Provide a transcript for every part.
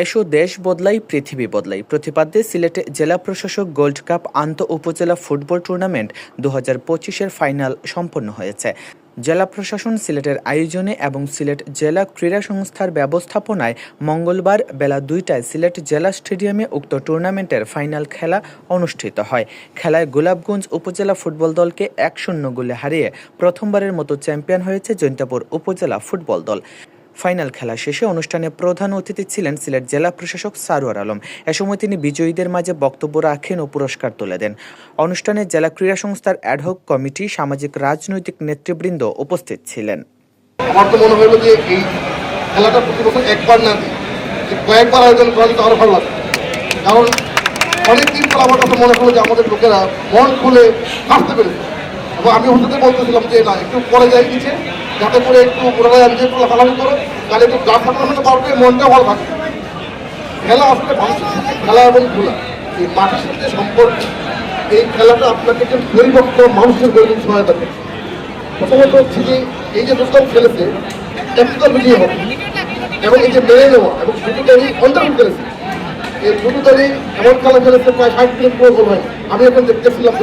এসো দেশ বদলাই, পৃথিবী বদলাই। প্রতিপাদ্যে সিলেটে জেলা প্রশাসক গোল্ড কাপ আন্ত উপজেলা ফুটবল টুর্নামেন্ট দু হাজার পঁচিশের ফাইনাল সম্পন্ন হয়েছে। জেলা প্রশাসন সিলেটের আয়োজনে এবং সিলেট জেলা ক্রীড়া সংস্থার ব্যবস্থাপনায় মঙ্গলবার বেলা দুইটায় সিলেট জেলা স্টেডিয়ামে উক্ত টুর্নামেন্টের ফাইনাল খেলা অনুষ্ঠিত হয়। খেলায় গোলাপগঞ্জ উপজেলা ফুটবল দলকে এক শূন্য গোলে হারিয়ে প্রথমবারের মতো চ্যাম্পিয়ন হয়েছে জৈন্তাপুর উপজেলা ফুটবল দল। ফাইনাল খেলা শেষে অনুষ্ঠানে প্রধান অতিথি ছিলেন সিলেট জেলা প্রশাসক সারোয়ার আলম। এ সময় তিনি বিজয়ীদের মাঝে বক্তব্য রাখেন ও পুরস্কার তুলে দেন। অনুষ্ঠানে জেলা ক্রীড়া সংস্থার অ্যাডহক কমিটি সামাজিক রাজনৈতিক নেতৃবৃন্দ উপস্থিত ছিলেন। আমার তো মনে হলো যে এই খেলাটা প্রতি বছর একবার না কয়েকবার আয়োজন করা যেত আরও ভালো লাগতো কারণ অনেকদিন পর আমার কাছে মনে হলো যে আমাদের লোকেরা মন খুলে হাসতে পেরেছে। এবং আমি হতে বলতেছিলাম যে না, একটু পরে যাই নিচে, যাতে করে একটু ওনারা এনজয় করলে ভালো করো, তাহলে একটু গা ফাটানো পারবে মনটা ভালো থাকবে। খেলা আসলে সাথে খেলা এবং খেলা এই মাঠের সাথে সম্পর্ক, এই খেলাটা আপনাকে একজন পরিপক্ক মানুষের গরিব সহায়তা করে প্রথমত হচ্ছে যে, এই যে দুটো খেলেছে, একটা বিজয়ী হবে, এবং এই যে মেনে নেওয়া, এবং দলই অন্তর্ভুক্ত করেছে এমন খেলা খেলেছে প্রায় ষাট মিনিট পুরো হয় আমি এখন দেখতেছিলাম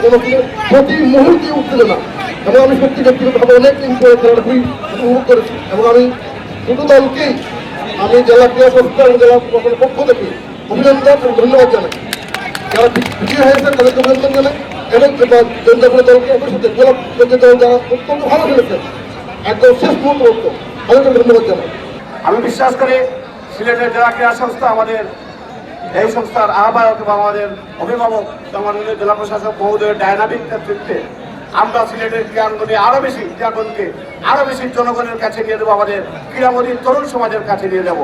প্রতি মুহূর্তে উঠছিল না এবং আমি সত্যি ব্যক্তিগতভাবে অনেক পরে খেলাটা খুবই উপভোগ করেছি। এবং আমি দুটো দলকেই আমি জেলা ক্রীড়া এবং জেলা প্রশাসনের পক্ষ থেকে অভিনন্দন এবং ধন্যবাদ জানাই। যারা বিজয়ী হয়েছে তাদেরকে অভিনন্দন জানাই। এবং জনজাপুরের দলকে একই গোলাপ পর্যন্ত দল যারা অত্যন্ত ভালো খেলেছে, একদম শেষ মুহূর্ত তাদেরকে ধন্যবাদ জানাই। আমি বিশ্বাস করি সিলেটের জেলা ক্রীড়া সংস্থা আমাদের এই সংস্থার আহ্বায়ক এবং আমাদের অভিভাবক আমাদের জেলা প্রশাসক মহোদয়ের ডায়নামিক নেতৃত্বে আমরা সিলেটের ক্রীড়াঙ্গনে আরও বেশি ক্রীড়াঙ্গনকে আরও বেশি জনগণের কাছে নিয়ে দেবো আমাদের ক্রীড়ামোদী তরুণ সমাজের কাছে নিয়ে যাব।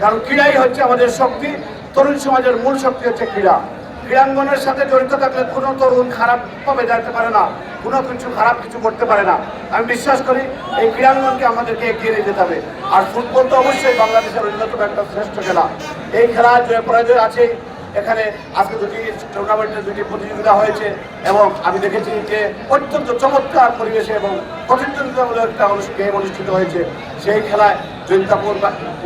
কারণ ক্রীড়াই হচ্ছে আমাদের শক্তি, তরুণ সমাজের মূল শক্তি হচ্ছে ক্রীড়া। ক্রীড়াঙ্গনের সাথে জড়িত থাকলে কোনো তরুণ খারাপ ভাবে যেতে পারে না। কোনো কিছু খারাপ কিছু করতে পারে না। আমি বিশ্বাস করি এই ক্রীড়াঙ্গনকে আমাদেরকে এগিয়ে নিয়ে যেতে হবে। আর ফুটবল তো অবশ্যই বাংলাদেশের অন্যতম একটা শ্রেষ্ঠ খেলা। এই খেলা জয় পরাজয় আছে, এখানে আজকে দুটি টুর্নামেন্টের দুটি প্রতিযোগিতা হয়েছে এবং আমি দেখেছি যে অত্যন্ত চমৎকার পরিবেশে এবং প্রতিদ্বন্দ্বিতামূলক একটা গেম অনুষ্ঠিত হয়েছে। সেই খেলায় জৈন্তাপুর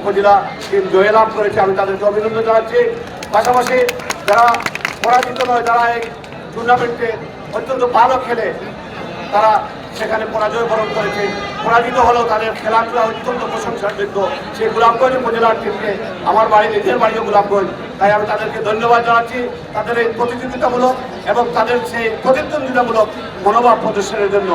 উপজেলা টিম জয়লাভ করেছে। আমি তাদেরকে অভিনন্দন জানাচ্ছি। পাশাপাশি যারা পরাজিত নয়, যারা এই টুর্নামেন্টে অত্যন্ত ভালো খেলে তারা সেখানে পরাজয় বরণ করেছে। পরাজিত হলেও তাদের খেলাধুলা অত্যন্ত প্রশংসার যোগ্য। সেই গোলাপগঞ্জ উপজেলার টিমকে আমার বাড়ি, নিজের বাড়িও গোলাপগঞ্জ। তাই আমি তাদেরকে ধন্যবাদ জানাচ্ছি। তাদের এই প্রতিযোগিতামূলক এবং তাদের সেই প্রতিদ্বন্দ্বিতামূলক মনোভাব প্রদর্শনের জন্য।